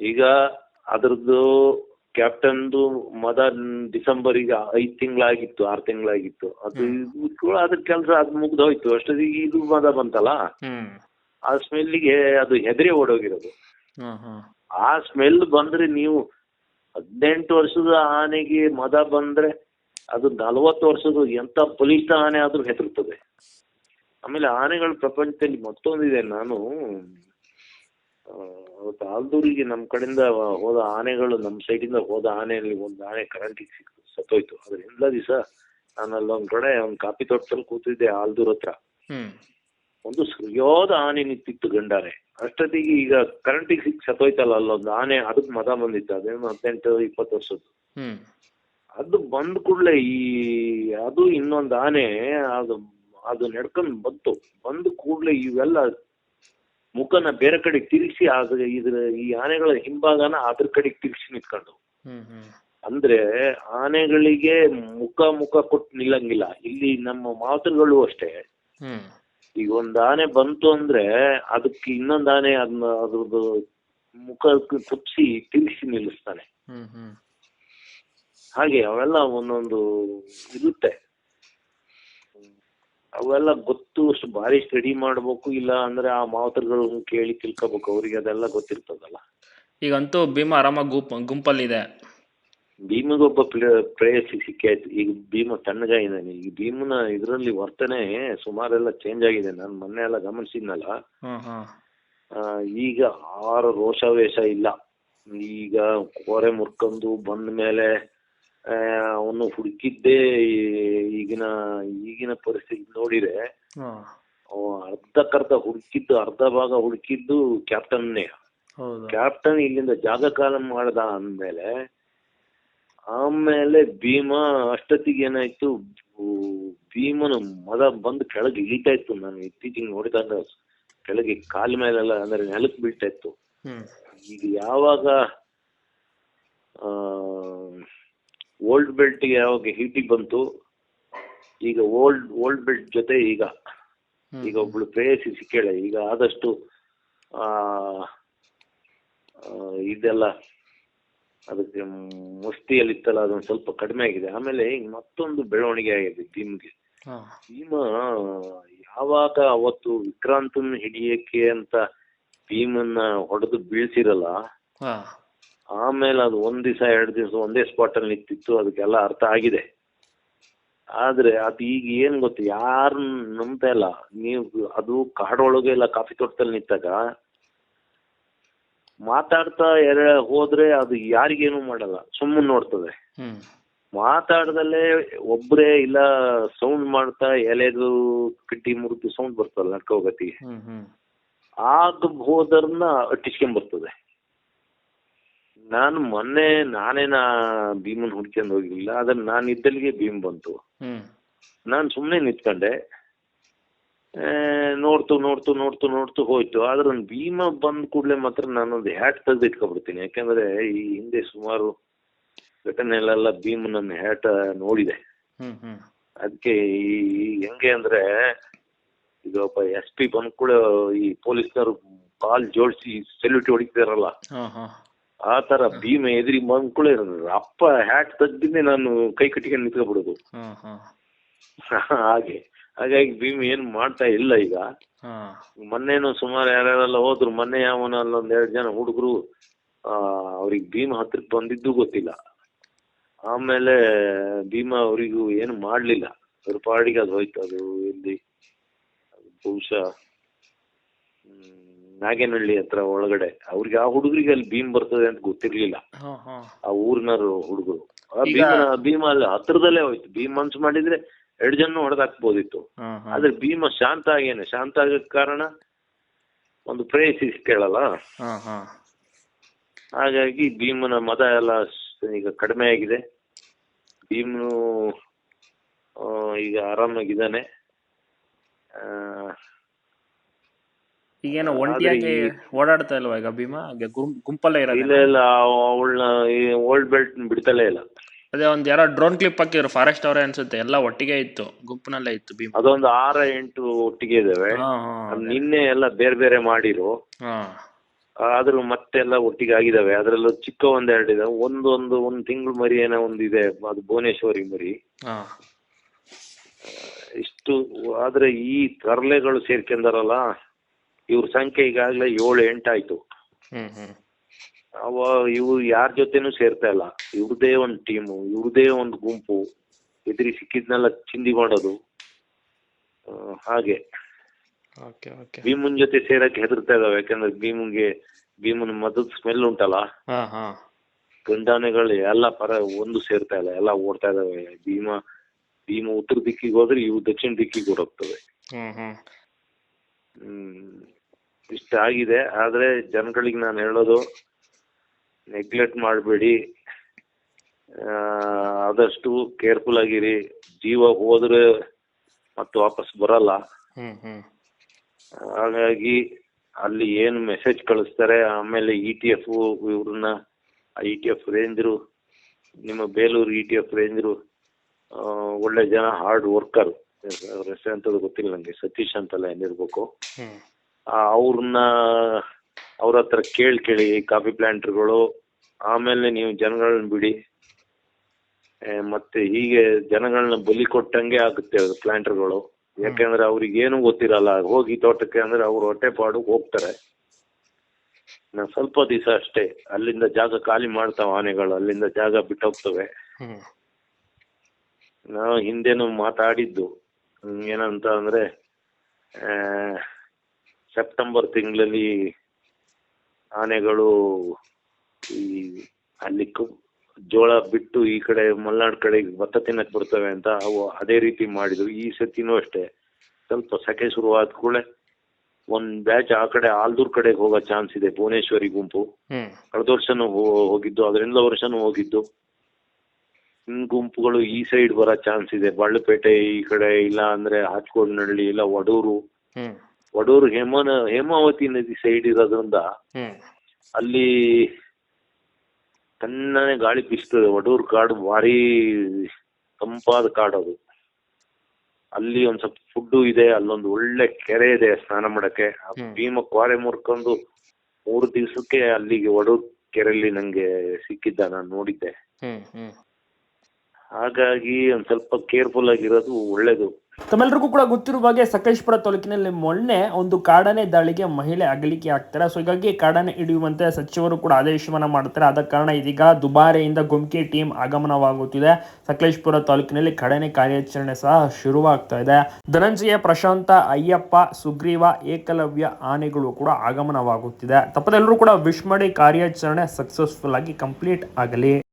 ಈಗ ಅದ್ರದ್ದು ಕ್ಯಾಪ್ಟನ್ದು ಮದ ಈಗ ಐದ್ ತಿಂಗಳಾಗಿತ್ತು ಆರು ತಿಂಗಳಾಗಿತ್ತು. ಅದು ಕೂಡ ಅದ್ರ ಕೆಲಸ ಅದು ಮುಗ್ದೋಯ್ತು. ಅಷ್ಟೊತ್ತಿಗೆ ಇದು ಮದ ಬಂತಲ್ಲ? ಆ ಸ್ಮೆಲ್ಲಿಗೆ ಅದು ಹೆದರಿ ಓಡೋಗಿರೋದು. ಆ ಸ್ಮೆಲ್ ಬಂದ್ರೆ ನೀವು ಹದಿನೆಂಟು ವರ್ಷದ ಆನೆಗೆ ಮದ ಬಂದ್ರೆ ಅದು ನಲವತ್ತು ವರ್ಷದ ಎಂತ ಬಲಿಷ್ಠ ಆನೆ ಆದ್ರೂ ಹೆದರ್ತದೆ ಆಮೇಲೆ ಆನೆಗಳ ಪ್ರಪಂಚದಲ್ಲಿ ಮತ್ತೊಂದಿದೆ. ನಾನು ಅವತ್ತು ಆಲ್ದೂರಿಗೆ ನಮ್ಮ ಕಡೆಯಿಂದ ಹೋದ ಆನೆಗಳು ನಮ್ಮ ಸೈಡಿಂದ ಹೋದ ಆನೆಯಲ್ಲಿ ಒಂದು ಆನೆ ಕರೆಂಟಿಗೆ ಸಿಕ್ತು ಸತ್ತೋಯ್ತು. ಅದ್ರ ಹಿಂದ್ಲ ದಿವಸ ನಾನು ಅಲ್ಲೊಂದ್ ಕಡೆ ಒಂದ್ ಕಾಫಿ ತೋಟದಲ್ಲಿ ಕೂತಿದ್ದೆ ಆಲ್ದೂರ್ ಹತ್ರ. ಒಂದು ಸರಿಯಾದ ಆನೆ ನಿಂತಿತ್ತು ಗಂಡಾರೆ. ಅಷ್ಟೊತ್ತಿಗೆ ಈಗ ಕರೆಂಟಿಗೆ ಸಿಕ್ ಸತ್ತೋಯ್ತಲ್ಲ ಅಲ್ಲೊಂದು ಆನೆ ಅದಕ್ಕೆ ಮದ ಬಂದಿತ್ತು. ಅದೇನು ಹದಿನೆಂಟು ಇಪ್ಪತ್ತು ವರ್ಷದ್ದು. ಅದು ಬಂದ ಕೂಡಲೇ ಈ ಅದು ಇನ್ನೊಂದು ಆನೆ ಅದು ಅದು ನಡ್ಕೊಂಡ್ ಬಂತು. ಬಂದ ಕೂಡಲೇ ಇವೆಲ್ಲ ಮುಖನ ಬೇರೆ ಕಡೆ ತಿರುಗಿಸಿ ಆದ್ರೆ ಇದ್ರ ಈ ಆನೆಗಳ ಹಿಂಭಾಗನ ಅದ್ರ ಕಡೆ ತಿರುಗಿಸಿ ನಿಂತ್ಕೊಂಡು ಅಂದ್ರೆ ಆನೆಗಳಿಗೆ ಮುಖ ಮುಖ ಕೊಟ್ಟು ನಿಲ್ಲಂಗಿಲ್ಲ. ಇಲ್ಲಿ ನಮ್ಮ ಮಾತುಗಳು ಅಷ್ಟೇ. ಈಗ ಒಂದ್ ಆನೆ ಬಂತು ಅಂದ್ರೆ ಅದಕ್ಕೆ ಇನ್ನೊಂದ್ ಆನೆ ಅದನ್ನ ಅದ್ರದ್ದು ಮುಖ ತುಪ್ಸಿ ತಿರುಗಿಸಿ ನಿಲ್ಲಿಸ್ತಾನೆ. ಹಾಗೆ ಅವೆಲ್ಲ ಒಂದೊಂದು ಇರುತ್ತೆ. ಅವೆಲ್ಲ ಗೊತ್ತು ಅಷ್ಟು ಭಾರಿ ಸ್ಟಡಿ ಮಾಡ್ಬೇಕು ಇಲ್ಲ ಅಂದ್ರೆ ಆ ಮಾವತರುಗಳು ಕೇಳಿ ತಿಳ್ಕೊಬೇಕು ಅವ್ರಿಗೆ ಅದೆಲ್ಲ ಗೊತ್ತಿರ್ತದಲ್ಲ. ಈಗಂತೂ ಭೀಮ ಆರಾಮಾಗಿ ಗುಂಪ್ ಗುಂಪಲ್ಲಿದೆ. ಭೀಮಗೊಬ್ಬ ಪ್ರೇಯಸಿ ಸಿಕ್ಕಾಯ್ತು. ಈಗ ಭೀಮ ತಣ್ಣಗಾಗಿದ್ದಾನೆ ಈ ಭೀಮನ ಇದರಲ್ಲಿ ವರ್ತನೆ ಸುಮಾರೆಲ್ಲ ಚೇಂಜ್ ಆಗಿದೆ. ನಾನು ಮೊನ್ನೆ ಎಲ್ಲ ಗಮನಿಸಿದ್ನಲ್ಲ. ಈಗ ಆರು ರೋಷಾವೇಶ ಇಲ್ಲ. ಈಗ ಕೋರೆ ಮುರ್ಕೊಂಡು ಬಂದ ಮೇಲೆ ಅವನು ಹುಡುಕಿದ್ದೇ ಈಗಿನ ಈಗಿನ ಪರಿಸ್ಥಿತಿ ನೋಡಿದ್ರೆ ಅರ್ಧಕರ್ಧ ಅರ್ಧಕ್ಕರ್ಧ ಹುಡುಕಿದ್ದು ಅರ್ಧ ಭಾಗ ಹುಡುಕಿದ್ದು ಕ್ಯಾಪ್ಟನ್ನೇ. ಕ್ಯಾಪ್ಟನ್ ಇಲ್ಲಿಂದ ಜಾಗ ಕಾಲ ಮಾಡ್ದ ಅಂದ್ಮೇಲೆ ಆಮೇಲೆ ಭೀಮ ಅಷ್ಟೊತ್ತಿಗೆ ಏನಾಯ್ತು ಭೀಮನ ಮದ ಬಂದು ಕೆಳಗೆ ಇಳಿತಾ ಇತ್ತು. ನಾನು ಇತ್ತೀಚೆಗೆ ನೋಡಿದಾಗ ಕೆಳಗೆ ಕಾಲ ಮೇಲೆಲ್ಲ ಅಂದ್ರೆ ನೆಲಕ್ಕೆ ಬೀಳ್ತಾ ಇತ್ತು. ಈಗ ಯಾವಾಗ ಓಲ್ಡ್ ಬೆಲ್ಟ್ ಯಾವಾಗ ಹೀಟಿಗೆ ಬಂತು. ಈಗ ಓಲ್ಡ್ ಓಲ್ಡ್ ಬೆಲ್ಟ್ ಜೊತೆ ಈಗ ಈಗ ಒಬ್ಳು ಪ್ರೇಯಸಿ ಸಿಕ್ಕೇಳೆ ಈಗ ಆದಷ್ಟು ಆ ಇದೆಲ್ಲ ಅದಕ್ಕೆ ಮುಷ್ಟಿಯಲ್ಲಿ ಇತ್ತಲ್ಲ ಅದೊಂದು ಸ್ವಲ್ಪ ಕಡಿಮೆ ಆಗಿದೆ. ಆಮೇಲೆ ಈಗ ಮತ್ತೊಂದು ಬೆಳವಣಿಗೆ ಆಗಿದೆ ಭೀಮ್ಗೆ ಹಾ. ಭೀಮ ಯಾವಾಗ ಅವತ್ತು ವಿಕ್ರಾಂತನ್ ಹಿಡಿಯಕ್ಕೆ ಅಂತ ಭೀಮನ್ನ ಹೊಡೆದು ಬೀಳ್ಸಿರಲ್ಲ ಆಮೇಲೆ ಅದು ಒಂದ್ ದಿವಸ ಎರಡು ದಿವಸ ಒಂದೇ ಸ್ಪಾಟ್ ಅಲ್ಲಿ ನಿಂತಿತ್ತು ಅದಕ್ಕೆಲ್ಲ ಅರ್ಥ ಆಗಿದೆ. ಆದ್ರೆ ಅದು ಈಗ ಏನ್ ಗೊತ್ತು ಯಾರು ನಂಬ್ತಾ ಇಲ್ಲ. ನೀವು ಅದು ಕಾಡೊಳಗೆ ಇಲ್ಲ ಕಾಫಿ ತೋಟದಲ್ಲಿ ನಿಂತಾಗ. ಮಾತಾಡ್ತಾ ಎರ ಹೋದ್ರೆ ಅದು ಯಾರಿಗೇನು ಮಾಡಲ್ಲ ಸುಮ್ಮನೆ ನೋಡ್ತದೆ. ಮಾತಾಡ್ದಲ್ಲೇ ಒಬ್ರೇ ಇಲ್ಲ ಸೌಂಡ್ ಮಾಡ್ತಾ ಎಲೆದು ಕಿಟ್ಟಿ ಮುರಿದು ಸೌಂಡ್ ಬರ್ತದಲ್ಲ ನಡ್ಕೋಗತಿಗೆ ಆಗ ಹೋದರ್ನ ಅಟ್ಟಿಸ್ಕೊಂಡ್ ಬರ್ತದೆ. ನಾನು ಮೊನ್ನೆ ನಾನೇನ ಭೀಮನ್ ಹುಡ್ಕೊಂಡ್ ಹೋಗಿರ್ಲಿಲ್ಲ ಅದನ್ನ ನಾನು ಇದ್ದಲ್ಲಿಗೆ ಭೀಮ್ ಬಂತು. ನಾನ್ ಸುಮ್ಮನೆ ನಿಂತ್ಕೊಂಡೆ. ನೋಡ್ತು ನೋಡ್ತು ನೋಡ್ತು ನೋಡ್ತು ಹೋಯ್ತು. ಆದ್ರೆ ಒಂದು ಭೀಮ ಬಂದ ಕೂಡಲೇ ಮಾತ್ರ ನಾನೊಂದು ಹ್ಯಾಟ್ ತೆಗೆದು ಇಟ್ಕೊಬಿಡ್ತೀನಿ. ಯಾಕಂದ್ರೆ ಈ ಹಿಂದೆ ಸುಮಾರು ಘಟನೆ ಭೀಮ್ ನನ್ನ ಹ್ಯಾಟ್ ನೋಡಿದೆ. ಅದಕ್ಕೆ ಈ ಹೆಂಗೆ ಅಂದ್ರೆ ಈಗ ಒಬ್ಬ ಎಸ್ ಪಿ ಬಂದ್ ಕೂಡ ಈ ಪೊಲೀಸ್ನವ್ರು ಕಾಲ್ ಜೋಡಿಸಿ ಸೆಲ್ಯೂಟ್ ಹೊಡಿತಾರಲ್ಲ ಆ ತರ ಭೀಮ ಎದುರಿ ಬಂದ್ ಕೂಡ ಅಪ್ಪ ಹ್ಯಾಟ್ ತೆಗ್ದಿನೇ ನಾನು ಕೈ ಕಟ್ಟಿಕೊಂಡು ನಿಂತ್ಕೊಬಿಡೋದು. ಹಾಗೆ. ಹಾಗಾಗಿ ಭೀಮ್ ಏನ್ ಮಾಡ್ತಾ ಇಲ್ಲ ಈಗ. ಮೊನ್ನೆನು ಸುಮಾರು ಯಾರ್ಯಾರೆಲ್ಲ ಹೋದ್ರು ಮೊನ್ನೆ ಯಾವನ ಅಲ್ಲೊಂದ್ ಎರಡ್ ಜನ ಹುಡುಗರು ಆ ಅವ್ರಿಗೆ ಭೀಮ ಹತ್ರ ಬಂದಿದ್ದು ಗೊತ್ತಿಲ್ಲ. ಆಮೇಲೆ ಭೀಮ ಅವರಿಗೂ ಏನು ಮಾಡ್ಲಿಲ್ಲ. ಅವ್ರ ಪಾಡಿಗೆ ಅದು ಹೋಯ್ತು ಅದು ಇಲ್ಲಿ ಬಹುಶಃ ಹ್ಮ್, ನಾಗೇನಹಳ್ಳಿ ಹತ್ರ ಒಳಗಡೆ ಅವ್ರಿಗೆ ಆ ಹುಡುಗರಿಗೆ ಅಲ್ಲಿ ಭೀಮ್ ಬರ್ತದೆ ಅಂತ ಗೊತ್ತಿರ್ಲಿಲ್ಲ. ಆ ಊರಿನರು ಹುಡುಗರು. ಭೀಮ ಅಲ್ಲಿ ಹತ್ರದಲ್ಲೇ ಹೋಯ್ತು. ಭೀಮ್ ಮನ್ಸು ಮಾಡಿದ್ರೆ ಎರಡು ಜನ ಹೊಡೆದಾಕ್ಬೋದಿತ್ತು. ಆದ್ರೆ ಭೀಮ ಶಾಂತ ಆಗೇನೆ. ಶಾಂತ ಆಗಕ್ ಕಾರಣ ಒಂದು ಪ್ರೇಯಸಿ ಕೇಳಲ್ಲ. ಹಾಗಾಗಿ ಭೀಮನ ಮದ ಎಲ್ಲ ಈಗ ಕಡಿಮೆ ಆಗಿದೆ. ಭೀಮನು ಈಗ ಆರಾಮಾಗಿದ್ದಾನೆ. ಆ, ಈಗೇನೋ ಒಂಟಿಯಾಗಿ ಓಡಾಡ್ತಾ ಇಲ್ವಾ ಈಗ ಭೀಮ? ಗುಂಪಲ್ಲೇ ಇಲ್ಲ ಇರೋದು ಇಲ್ಲ ಅವಳನ್ನ ಓಲ್ಡ್ ಬೆಲ್ಟ್ ಬಿಡ್ತಲೇ ಇಲ್ಲ. ಅದೇ ಒಂದ್ ಯಾರೋ ಡ್ರೋನ್ ಕ್ಲಿಪ್ ಹಾಕಿದ್ರು ಫಾರೆಸ್ಟ್ ಅವರೇ ಅನ್ಸುತ್ತೆ. ಎಲ್ಲ ಒಟ್ಟಿಗೆ ಇತ್ತು ಗುಂಪಿನಲ್ಲೇ ಇತ್ತು ಭೀಮ. ಅದೊಂದು ಆರ ಎಂಟು ಒಟ್ಟಿಗೆ ಇದಾವೆ. ನಿನ್ನೆ ಎಲ್ಲ ಬೇರೆ ಬೇರೆ ಮಾಡಿರು. ಆದ್ರೂ ಮತ್ತೆಲ್ಲ ಒಟ್ಟಿಗೆ ಆಗಿದಾವೆ. ಅದ್ರಲ್ಲೂ ಚಿಕ್ಕ ಒಂದೆರಡು ಇದಾವೆ. ಒಂದೊಂದು ಒಂದು ತಿಂಗಳು ಮರಿ ಏನೋ ಒಂದು ಇದೆ. ಅದು ಭುವನೇಶ್ವರಿ ಮರಿ. ಇಷ್ಟು ಆದ್ರೆ ಈ ತರಲೆಗಳು ಸೇರ್ಕೊಂಡಾರಲ್ಲ ಇವ್ರ ಸಂಖ್ಯೆ ಈಗಾಗಲೇ ಏಳು ಎಂಟಾಯ್ತು. ಅವ ಇವ್ರು ಯಾರ ಜೊತೆನೂ ಸೇರ್ತಾ ಇಲ್ಲ. ಇವ್ರದೇ ಒಂದು ಟೀಮ್ ಇವ್ರದೇ ಒಂದು ಗುಂಪು. ಎದುರಿ ಸಿಕ್ಕಿದ್ನೆಲ್ಲ ಚಿಂದಿ ಮಾಡೋದು ಹಾಗೆ. ಭೀಮನ್ ಜೊತೆ ಸೇರಕ್ಕೆ ಹೆದರ್ತಾ ಇದಾವೆ. ಯಾಕಂದ್ರೆ ಭೀಮನ್ಗೆ ಭೀಮನ್ ಮದದ್ ಸ್ಮೆಲ್ ಉಂಟಲ್ಲ? ಗಂಡಾನೆಗಳು ಎಲ್ಲ ಪರ ಒಂದು ಸೇರ್ತಾ ಇಲ್ಲ. ಎಲ್ಲ ಓಡ್ತಾ ಇದಾವೆ. ಭೀಮ ಭೀಮ ಉತ್ತರ ದಿಕ್ಕಿಗೆ ಹೋದ್ರೆ ಇವು ದಕ್ಷಿಣ ದಿಕ್ಕಿಗೆ ಓಡೋಗ್ತವೆ. ಹ್ಮ್. ಇಷ್ಟ ಆಗಿದೆ. ಆದ್ರೆ ಜನಗಳಿಗೆ ನಾನು ಹೇಳೋದು ನೆಗ್ಲೆಕ್ಟ್ ಮಾಡಬೇಡಿ. ಆದಷ್ಟು ಕೇರ್ಫುಲ್ ಆಗಿರಿ. ಜೀವ ಹೋದ್ರೆ ಮತ್ತೆ ವಾಪಸ್ ಬರಲ್ಲ. ಹಾಗಾಗಿ ಅಲ್ಲಿ ಏನು ಮೆಸೇಜ್ ಕಳಿಸ್ತಾರೆ ಆಮೇಲೆ ಇ ಟಿ ಎಫ್ ಇವ್ರನ್ನ ಇ ಟಿ ಎಫ್ ರೇಂಜ್ರು ನಿಮ್ಮ ಬೇಲೂರು ಇ ಟಿ ಎಫ್ ರೇಂಜ್ರು ಒಳ್ಳೆ ಜನ ಹಾರ್ಡ್ ವರ್ಕರ್ ಅವ್ರ ಹೆಸರು ಅಂತದ್ದು ಗೊತ್ತಿಲ್ಲ ನನಗೆ ಸತೀಶ್ ಅಂತೆಲ್ಲ ಏನಿರ್ಬೇಕು. ಅವ್ರನ್ನ ಅವ್ರ ಹತ್ರ ಕೇಳಿ ಕೇಳಿ ಕಾಫಿ ಪ್ಲಾಂಟರ್ಗಳು ಆಮೇಲೆ ನೀವು ಜನಗಳನ್ನ ಬಿಡಿ. ಮತ್ತೆ ಹೀಗೆ ಜನಗಳನ್ನ ಬಲಿ ಕೊಟ್ಟಂಗೆ ಆಗುತ್ತೆ ಅದು ಪ್ಲಾಂಟರ್ಗಳು ಯಾಕಂದ್ರೆ ಅವ್ರಿಗೆ ಏನು ಗೊತ್ತಿರಲ್ಲ ಹೋಗಿ ತೋಟಕ್ಕೆ ಅಂದ್ರೆ ಅವ್ರ ಹೊಟ್ಟೆಪಾಡು ಹೋಗ್ತಾರೆ. ನಾ ಸ್ವಲ್ಪ ದಿವಸ ಅಷ್ಟೇ ಅಲ್ಲಿಂದ ಜಾಗ ಖಾಲಿ ಮಾಡ್ತಾವ ಆನೆಗಳು ಅಲ್ಲಿಂದ ಜಾಗ ಬಿಟ್ಟು ಹೋಗ್ತವೆ ಹ್ಮ್. ನಾವು ಹಿಂದೆನೂ ಮಾತಾಡಿದ್ದು ಏನಂತ ಅಂದ್ರೆ ಆ, ಸೆಪ್ಟೆಂಬರ್ ತಿಂಗಳಲ್ಲಿ ಆನೆಗಳು ಈ ಅಲ್ಲಿ ಜೋಳ ಬಿಟ್ಟು ಈ ಕಡೆ ಮಲ್ನಾಡ್ ಕಡೆ ಭತ್ತ ತಿನ್ನಕ್ ಬರ್ತವೆ ಅಂತ ಅವು ಅದೇ ರೀತಿ ಮಾಡಿದ್ರು. ಈ ಸತಿನೂ ಅಷ್ಟೇ. ಸ್ವಲ್ಪ ಸೆಕೆ ಶುರುವಾದ ಕೂಡಲೇ ಒಂದ್ ಬ್ಯಾಚ್ ಆ ಕಡೆ ಆಲ್ದೂರ್ ಕಡೆಗೆ ಹೋಗೋ ಚಾನ್ಸ್ ಇದೆ ಭುವನೇಶ್ವರಿ ಗುಂಪು. ಕಳೆದ ವರ್ಷನೂ ಹೋಗಿದ್ದು ಅದರಿಂದ ವರ್ಷನೂ ಹೋಗಿದ್ದು. ಇನ್ ಗುಂಪುಗಳು ಈ ಸೈಡ್ ಬರೋ ಚಾನ್ಸ್ ಇದೆ. ಬಳ್ಳಪೇಟೆ ಈ ಕಡೆ ಇಲ್ಲ ಅಂದ್ರೆ ಹಾಚ್ಕೋಡ್ನಹಳ್ಳಿ ಇಲ್ಲ ವಡೂರು. ವಡೂರು ಹೇಮನ ಹೇಮಾವತಿ ನದಿ ಸೈಡ್ ಇರೋದ್ರಿಂದ ಅಲ್ಲಿ ತಣ್ಣನೆ ಗಾಳಿ ಬೀಸ್ತದೆ. ವಡೂರು ಕಾಡು ಭಾರಿ ತಂಪಾದ ಕಾಡು ಅದು. ಅಲ್ಲಿ ಒಂದ್ ಸ್ವಲ್ಪ ಫುಡ್ಡು ಇದೆ ಅಲ್ಲೊಂದು ಒಳ್ಳೆ ಕೆರೆ ಇದೆ ಸ್ನಾನ ಮಾಡಕ್ಕೆ. ಆ ಭೀಮ ಕ್ವಾರೆ ಮುರ್ಕೊಂಡು ಮೂರು ದಿವಸಕ್ಕೆ ಅಲ್ಲಿಗೆ ಒಡೂರ್ ಕೆರೆಯಲ್ಲಿ ನಂಗೆ ಸಿಕ್ಕಿದ್ದ ನಾನು ನೋಡಿದ್ದೆ. ಹಾಗಾಗಿ ಒಂದ್ ಸ್ವಲ್ಪ ಕೇರ್ಫುಲ್ ಆಗಿರೋದು ಒಳ್ಳೇದು. ತಮ್ಮೆಲ್ಲರಿಗೂ ಕೂಡ ಗೊತ್ತಿರುವ ಹಾಗೆ ಸಕಲೇಶ್ಪುರ ತಾಲೂಕಿನಲ್ಲಿ ಮೊನ್ನೆ ಒಂದು ಕಾಡಾನೆ ದಾಳಿಗೆ ಮಹಿಳೆ ಅಗಲಿಕೆ ಆಗ್ತಾರೆ. ಸೊ ಹೀಗಾಗಿ ಕಾಡಾನೆ ಹಿಡಿಯುವಂತೆ ಸಚಿವರು ಕೂಡ ಆದೇಶವನ್ನು ಮಾಡ್ತಾರೆ. ಆದ ಕಾರಣ ಇದೀಗ ದುಬಾರೆಯಿಂದ ಗುಮ್ಕಿ ಟೀಮ್ ಆಗಮನವಾಗುತ್ತಿದೆ. ಸಕಲೇಶ್ಪುರ ತಾಲೂಕಿನಲ್ಲಿ ಕಾಡನೆ ಕಾರ್ಯಾಚರಣೆ ಸಹ ಶುರುವಾಗ್ತಾ ಇದೆ. ಧನಂಜಯ, ಪ್ರಶಾಂತ, ಅಯ್ಯಪ್ಪ, ಸುಗ್ರೀವ, ಏಕಲವ್ಯ ಆನೆಗಳು ಕೂಡ ಆಗಮನವಾಗುತ್ತಿದೆ. ತಪ್ಪದೆಲ್ಲರೂ ಕೂಡ ವಿಶ್ ಮಾಡಿ ಕಾರ್ಯಾಚರಣೆ ಸಕ್ಸಸ್ಫುಲ್ ಆಗಿ ಕಂಪ್ಲೀಟ್ ಆಗಲಿ.